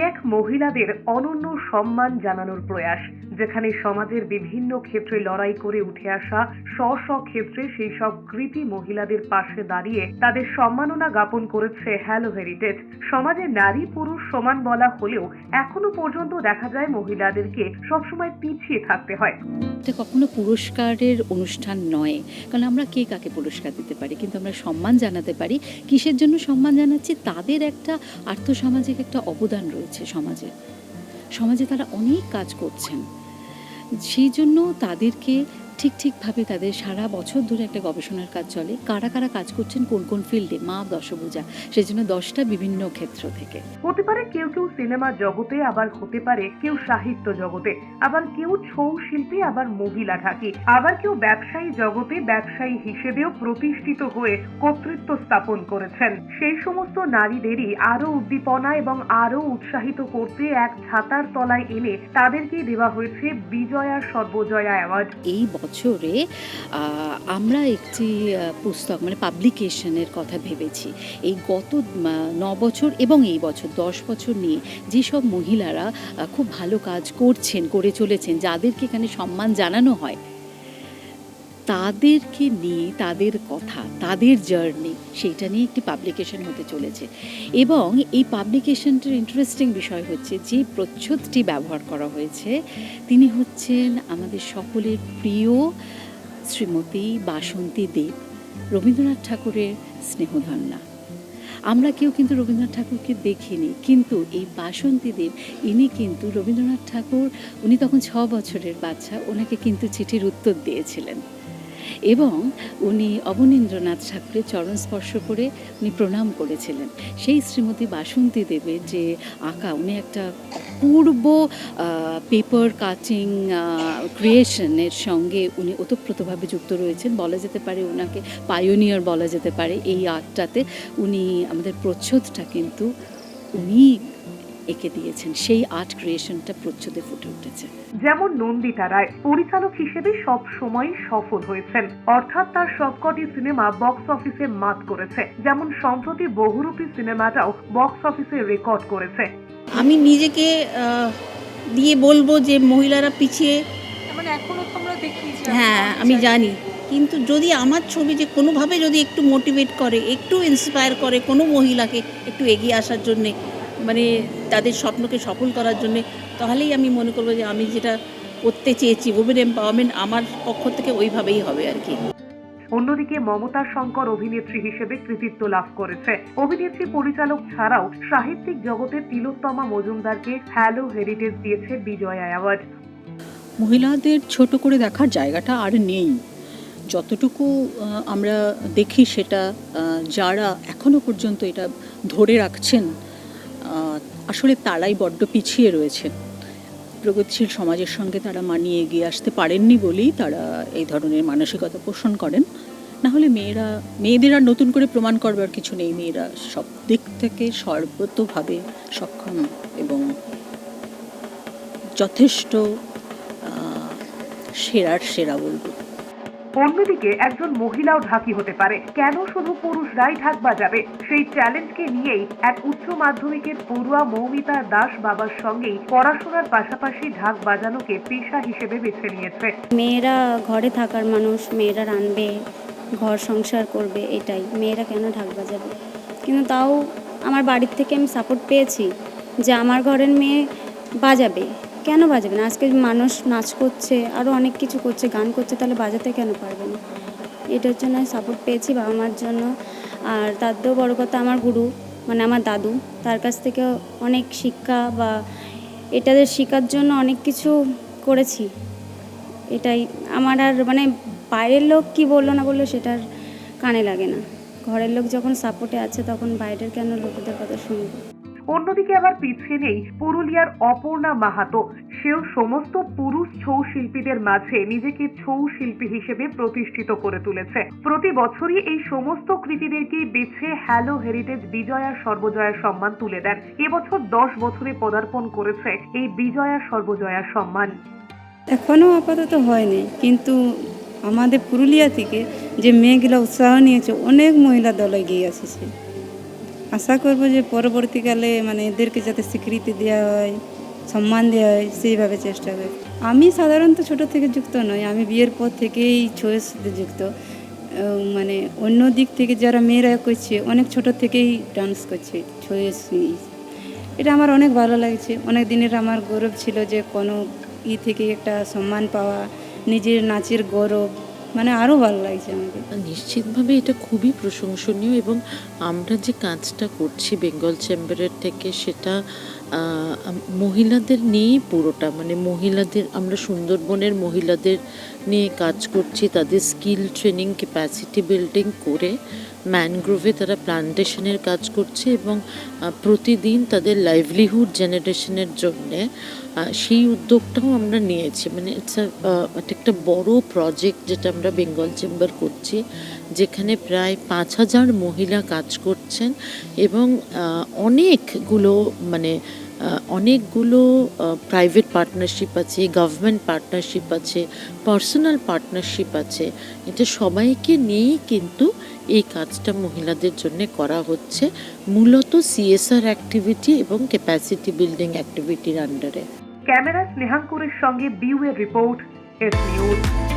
এক মহিলাদের অনন্য সম্মান জানানোর প্রয়াস। যেখানে সমাজের বিভিন্ন ক্ষেত্রে লড়াই করে উঠে আসা স্ব স্ব ক্ষেত্রে সেই সব কৃতি মহিলাদের পাশে দাঁড়িয়ে তাদের সম্মাননা জ্ঞাপন করেছে হ্যালো হেরিটেজ সমাজে নারী পুরুষ সমান বলা হলেও এখনও পর্যন্ত দেখা যায় মহিলাদেরকে সবসময় পিছিয়ে থাকতে হয়। কখনো পুরস্কারের অনুষ্ঠান নয়, কারণ আমরা কে কাকে পুরস্কার দিতে পারি, কিন্তু আমরা সম্মান জানাতে পারি। কিসের জন্য সম্মান জানাচ্ছি? তাদের একটা আর্থসামাজিক একটা অবদান রয়েছে সমাজে। সমাজে তারা অনেক কাজ করছেন। সেই জন্য তাদেরকে ঠিক ঠিকভাবে তাদের সারা বছর ধরে একটা গবেষণার কাজ চলে। কারা কারা কাজ করছেন কোন কোন ফিল্ডে? মা দশভূজা। সেই জন্য দশটা বিভিন্ন ক্ষেত্র থেকে। হতে পারে কেউ কেউ সিনেমা জগতে আবার হতে পারে কেউ সাহিত্য জগতে আবার কেউ ছৌ শিল্পী আবার মহিলা ঢাকি আবার কেউ ব্যবসায়ী জগতে ব্যবসায়ী হিসেবেও প্রতিষ্ঠিত হয়ে কর্তৃত্ব স্থাপন করেছেন। সেই সমস্ত নারীদেরই আরও উদ্দীপনা এবং আরও উৎসাহিত করতে এক ছাতার তলায় এনে তাদেরকেই দেওয়া হয়েছে বিজয়া সর্বজয়া অ্যাওয়ার্ড। এই বছরে আমরা একটি পুস্তক মানে পাবলিকেশনের কথা ভেবেছি। এই গত ন বছর এবং এই বছর, দশ বছর নিয়ে যেসব মহিলারা খুব ভালো কাজ করছেন, করে চলেছেন, যাদেরকে এখানে সম্মান জানানো হয় তাদেরকে নিয়ে, তাদের কথা, তাদের জার্নি সেইটা নিয়ে একটি পাবলিকেশন হতে চলেছে। এবং এই পাবলিকেশনটার ইন্টারেস্টিং বিষয় হচ্ছে, যে প্রচ্ছদটি ব্যবহার করা হয়েছে, তিনি হচ্ছেন আমাদের সকলের প্রিয় শ্রীমতী বাসন্তী দেব, রবীন্দ্রনাথ ঠাকুরের স্নেহধন্যা। আমরা কেউ কিন্তু রবীন্দ্রনাথ ঠাকুরকে দেখিনি, কিন্তু এই বাসন্তী দেব, ইনি কিন্তু রবীন্দ্রনাথ ঠাকুর, উনি তখন ছ বছরের বাচ্চা, ওনাকে কিন্তু চিঠির উত্তর দিয়েছিলেন। এবং উনি অবনীন্দ্রনাথ ঠাকুরের চরণ স্পর্শ করে উনি প্রণাম করেছিলেন। সেই শ্রীমতী বাসন্তী দেবের যে আঁকা, উনি একটা অপূর্ব পেপার কাটিং ক্রিয়েশনের সঙ্গে উনি ওতপ্রোতভাবে যুক্ত রয়েছেন। বলা যেতে পারে ওনাকে পায়োনিয়ার বলা যেতে পারে এই আর্টটাতে। উনি আমাদের প্রচ্ছদটা কিন্তু উনি এঁকে দিয়েছেন। সেই আর্ট ক্রিয়েশনটা প্রচ্ছদে ফুটে উঠেছে। যেমন নন্দিতা রায় পরিচালক হিসেবে সব সময় সফল হয়েছেন। অর্থাৎ তার সবকটি সিনেমা বক্স অফিসে মাত করেছে। যেমন সম্প্রতি বহুরূপী সিনেমাটাও বক্স অফিসে রেকর্ড করেছে। আমি নিজেকে দিয়ে বলব যে মহিলারা পিছিয়ে মানে এখনও তোমরা দেখি হ্যাঁ আমি জানি। কিন্তু যদি আমার ছবি যে কোনোভাবে যদি একটু মোটিভেট করে একটু ইন্সপায়ার করে কোনো মহিলাকে একটু এগিয়ে আসার জন্যে মানে তাদের স্বপ্নকে সফল করার জন্যে তাহলেই আমি মনে করব যে আমি যেটা করতে চেয়েছি উমেন এম্পাওয়ারমেন্ট আমার পক্ষ থেকে ওইভাবেই হবে আর কি। অন্যদিকে মমতা শঙ্কর অভিনেত্রী হিসেবে কৃতিত্ব লাভ করেছে। অভিনেত্রী পরিচালক ছাড়াও সাহিত্যিক জগতে তিলোত্তমা মজুমদারকে হ্যালো হেরিটেজ দিয়েছে বিজয়া অ্যাওয়ার্ড মহিলাদের ছোট করে দেখার জায়গাটা আর নেই। যতটুকু আমরা দেখি সেটা যারা এখনও পর্যন্ত এটা ধরে রাখছেন আসলে তারাই বড্ড পিছিয়ে রয়েছেন প্রগতিশীল সমাজের সঙ্গে তারা মানিয়ে এগিয়ে আসতে পারেননি বলেই তারা এই ধরনের মানসিকতা পোষণ করেন। না হলে মেয়েরা, মেয়েদের আর নতুন করে প্রমাণ করবার কিছু নেই। মেয়েরা সব দিক থেকে সর্বতভাবে সক্ষম এবং যথেষ্ট সেরার সেরা বলব। অন্যদিকে একজন মহিলাও ঢাকি হতে পারে। কেন শুধু পুরুষরাই ঢাক বাজাবে? সেই চ্যালেঞ্জকে নিয়েই এক উচ্চ মাধ্যমিকের পড়ুয়া মৌমিতা দাস বাবার সঙ্গেই পড়াশোনার পাশাপাশি ঢাক বাজানোকে পেশা হিসেবে বেছে নিয়েছে। মেয়েরা ঘরে থাকার মানুষ, মেয়েরা রানবে ঘর সংসার করবে, এটাই। মেয়েরা কেন ঢাক বাজাবে? কিন্তু তাও আমার বাড়ির থেকে আমি সাপোর্ট পেয়েছি যে আমার ঘরের মেয়ে বাজাবে। কেন বাজাবে না? আজকে মানুষ নাচ করছে আরও অনেক কিছু করছে, গান করছে, তাহলে বাজাতে কেন পারবে না? এটার জন্য আমি সাপোর্ট পেয়েছি বাবা মার জন্য। আর তার থেকেও বড়ো কথা আমার গুরু মানে আমার দাদু, তার কাছ থেকে অনেক শিক্ষা বা এটাদের শেখার জন্য অনেক কিছু করেছি। এটাই আমার আর মানে বাইরের লোক কি বলল না বলল সেটার কানে লাগে না। ঘরের লোক যখন সাপোর্টে আছে তখন বাইরের কেন লোকেদের কথা শুনব? অন্যদিকে আবার পিছিয়ে নেই পুরুলিয়ার অপর্ণা মাহাতো। সেও সমস্ত পুরুষ ছৌ শিল্পীদের মাঝে নিজেকে ছৌ শিল্পী হিসেবে প্রতিষ্ঠিত করে তুলেছে। প্রতি বছরই এই সমস্ত কৃতিদেরকেই বেছে হ্যালো হেরিটেজ বিজয়া সর্বজয়া সম্মান তুলে দেন। এবছর দশ বছরে পদার্পণ করেছে এই বিজয়া সর্বজয়া সম্মান। এখনও আপাতত হয়নি, কিন্তু আমাদের পুরুলিয়া থেকে যে মেয়েগুলো উৎসাহ নিয়েছে, অনেক মহিলা দল গিয়ে এসেছে। আশা করব যে পরবর্তীকালে মানে এদেরকে যাতে স্বীকৃতি দেওয়া হয়, সম্মান দেওয়া হয়, সেইভাবে চেষ্টা করি আমি সাধারণত ছোট থেকে যুক্ত নই, আমি বিয়ের পর থেকেই ছয়ের সাথে যুক্ত। মানে অন্য দিক থেকে যারা মেয়েরা করছে, অনেক ছোট থেকেই ডান্স করছে ছয়ের এটা আমার অনেক ভালো লাগছে। অনেক দিনের আমার গৌরব ছিল যে কোনো ই থেকে একটা সম্মান পাওয়া, নিজের নাচের গৌরব মানে আরও ভালো লাগছে আমাকে। নিশ্চিতভাবে এটা খুবই প্রশংসনীয় এবং আমরা যে কাজটা করছি বেঙ্গল চেম্বারের থেকে সেটা মহিলাদের নিয়েই পুরোটা। মানে মহিলাদের, আমরা সুন্দরবনের মহিলাদের নিয়ে কাজ করছি, তাদের স্কিল ট্রেনিং ক্যাপাসিটি বিল্ডিং করে ম্যানগ্রোভে তারা প্লান্টেশনের কাজ করছে এবং প্রতিদিন তাদের লাইভলিহুড জেনারেশনের জন্যে সেই উদ্যোগটাও আমরা নিয়েছি। মানে ইটস একটা বড় প্রজেক্ট যেটা আমরা বেঙ্গল চেম্বার করছি, যেখানে প্রায় পাঁচ হাজার মহিলা কাজ করছেন এবং অনেকগুলো মানে অনেকগুলো প্রাইভেট পার্টনারশিপ আছে গভর্নমেন্ট পার্টনারশিপ আছে পার্সোনাল পার্টনারশিপ আছে। এটা সবাইকে নিয়েই কিন্তু এই কাজটা মহিলাদের জন্য করা হচ্ছে, মূলত সিএসআর অ্যাক্টিভিটি এবং ক্যাপাসিটি বিল্ডিং অ্যাক্টিভিটির আন্ডারে ক্যামেরা স্নেহাঙ্কুরের সঙ্গে বিউয়ের রিপোর্ট এস নিউজ